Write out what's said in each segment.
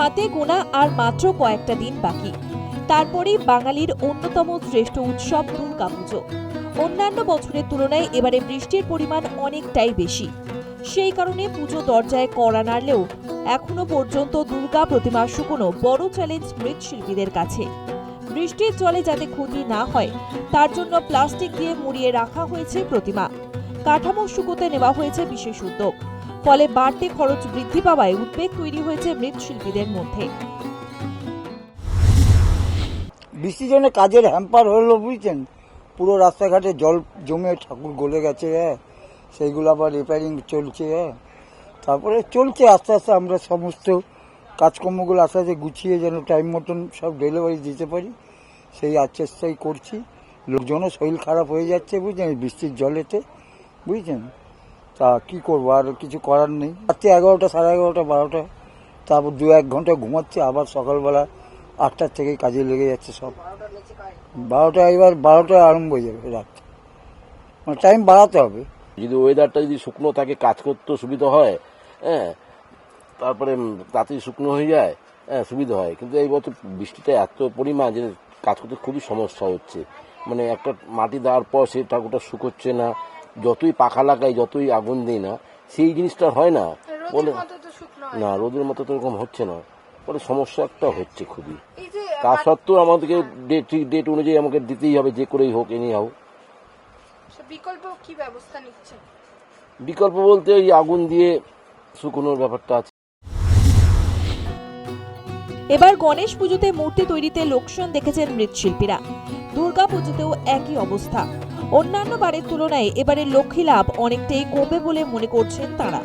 হাতে গোনা আর মাত্র কয়েকটা দিন বাকি। তারপরেই বাঙালির অন্যতম শ্রেষ্ঠ উৎসব দুর্গাপুজো অন্যান্য বছরের তুলনায় এবারে বৃষ্টির পরিমাণ অনেকটাই বেশি। সেই কারণে পুজো দরজায় কড়া নাড়লেও এখনও পর্যন্ত দুর্গা প্রতিমা শুকনো বড় চ্যালেঞ্জ মৃৎশিল্পীদের কাছে। বৃষ্টির জলে যাতে ক্ষতি না হয়, তার জন্য প্লাস্টিক দিয়ে মুড়িয়ে রাখা হয়েছে প্রতিমা। কাঠামো শুকোতে নেওয়া হয়েছে বিশেষ উদ্যোগ। ফলে বাড়তি খরচ বৃদ্ধি পাওয়ায় উদ্বেগ তৈরি হয়েছে মৃৎশিল্পীদের মধ্যে। বৃষ্টির জন্য কাজের হ্যাম্পার হলো, বুঝছেন? পুরো রাস্তাঘাটে জল জমে ঠাকুর গলে গেছে হ্যাঁ। সেইগুলো আবার রিপেয়ারিং চলছে হ্যাঁ। তারপরে চলছে, আস্তে আস্তে আমরা সমস্ত কাজকর্মগুলো আস্তে আস্তে গুছিয়ে যেন টাইম মতন সব ডেলিভারি দিতে পারি, সেই চেষ্টাই করছি। লোকজনও শরীর খারাপ হয়ে যাচ্ছে বুঝছেন বৃষ্টির জলেতে বুঝছেন তা কি করব? আর কিছু করার নেই। রাত্রি এগারোটা, সাড়ে এগারোটা, বারোটা। তারপর দু এক ঘণ্টা ঘুমাচ্ছে, আবার সকালবেলা আটটার থেকে কাজে লেগে যাচ্ছে সব। বারোটা এবার বারোটা আরম্ভ হয়ে যাবে রাত মানে টাইম বাড়াতে হবে। যদি ওয়েদারটা যদি শুকনো থাকে, কাজ করতে সুবিধা হয় হ্যাঁ তারপরে তাড়াতাড়ি শুকনো হয়ে যায় হ্যাঁ সুবিধা হয়। কিন্তু এই বছর বৃষ্টিটা এত পরিমাণ যে কাজ করতে খুবই সমস্যা হচ্ছে। মানে একটা মাটি দেওয়ার পর সেই ঠাকুরটা শুকোচ্ছে না যতই পাখা লাগাই যতই আগুন দিই না সেই জিনিসটা হয় না। বলে না রোদের মতো তো এরকম হচ্ছে না। বলে সমস্যা একটা হচ্ছে খুবই। তা সত্ত্বেও আমাদেরকে ডেট ঠিক ডেট অনুযায়ী আমাকে দিতেই হবে যে করেই হোক এনে হোক। বিকল্প কি ব্যবস্থা নিচ্ছে? বিকল্প বলতে ওই আগুন দিয়ে শুকনোর ব্যাপারটা আছে। এবার গণেশ পুজোতে মূর্তি তৈরিতে লোকসান দেখেছেন মৃৎশিল্পীরা। দুর্গা পুজোতেও একই অবস্থা। অন্যান্য বারের তুলনায় এবারে লক্ষ্মী লাভ অনেকটাই কমবে বলে মনে করছেন তারা।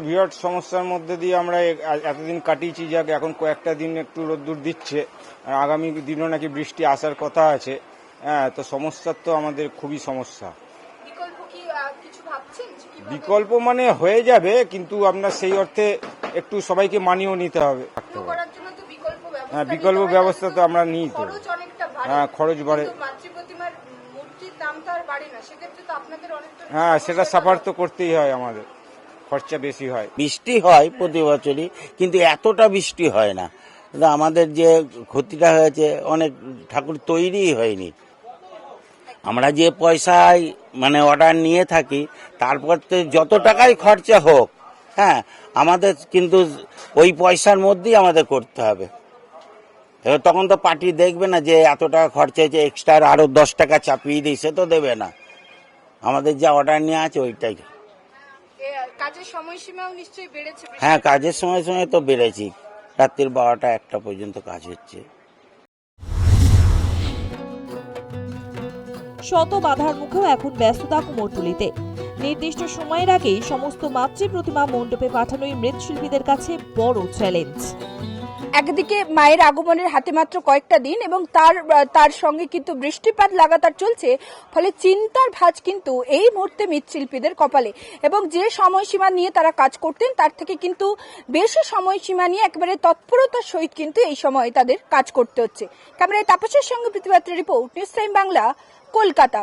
বিরাট সমস্যার মধ্যে দিয়ে আমরা এ- এতদিন কাটিয়েছি যাক এখন কয়েকটা দিন একটু রোদ্দুর দিচ্ছে। আর আগামী দিনও নাকি বৃষ্টি আসার কথা আছে। হ্যাঁ তো সমস্যার তো আমাদের খুবই সমস্যা। বিকল্প কি আহ, কিছু ভাবছেন যে কীভাবে? বিকল্প মানে হয়ে যাবে কিন্তু আপনার সেই অর্থে একটু সবাইকে মানিয়েও নিতে হবে। শুরু করার জন্য তো বিকল্প ব্যবস্থা হ্যাঁ বিকল্প ব্যবস্থা তো আমরা নিই তো। হ্যাঁ খরচ বাড়ে। হ্যাঁ সেটা সাফার তো করতেই হয় আমাদের খরচা বেশি হয়। বৃষ্টি হয় প্রতি বছরই কিন্তু এতটা বৃষ্টি হয় না। আমাদের যে ক্ষতিটা হয়েছে অনেক ঠাকুর তৈরিই হয়নি। আমরা যে পয়সায় মানে অর্ডার নিয়ে থাকি তারপর তো যত টাকাই খরচা হোক হ্যাঁ আমাদের কিন্তু ওই পয়সার মধ্যেই আমাদের করতে হবে। তখন তো পার্টি দেখবে না যে এত টাকা খরচা হয়েছে এক্সট্রা আরও দশ টাকা চাপিয়ে দিই সে তো দেবে না। আমাদের যা অর্ডার নিয়ে আছে ওইটাই। কাজের সময়সীমাও নিশ্চয়ই হ্যাঁ কাজের সময় সময় তো বেড়েছি। রাত্রির বারোটা একটা পর্যন্ত কাজ হচ্ছে। শত বাধার মুখেও এখন ব্যস্ততা কুমোরটুলিতে নির্দিষ্ট সময়ের আগেই সমস্ত মাতৃ প্রতিমা মণ্ডপে পাঠানোই মৃৎশিল্পীদের কাছে বড় চ্যালেঞ্জ একদিকে মায়ের আগমনের হাতে মাত্র কয়েকটা দিন এবং তার তার সঙ্গে কিন্তু বৃষ্টিপাত লাগাতার চলছে, ফলে চিন্তার ভাঁজ কিন্তু এই মুহূর্তে মৃৎশিল্পীদের কপালে। এবং যে সময়সীমা নিয়ে তারা কাজ করতেন, তার থেকে কিন্তু বেশি সময়সীমা নিয়ে একেবারে তৎপরতার সহিত কিন্তু এই সময় তাদের কাজ করতে হচ্ছে। ক্যামেরায় তাপসের সঙ্গে পৃথিবীর report, news time Bangla, Kolkata.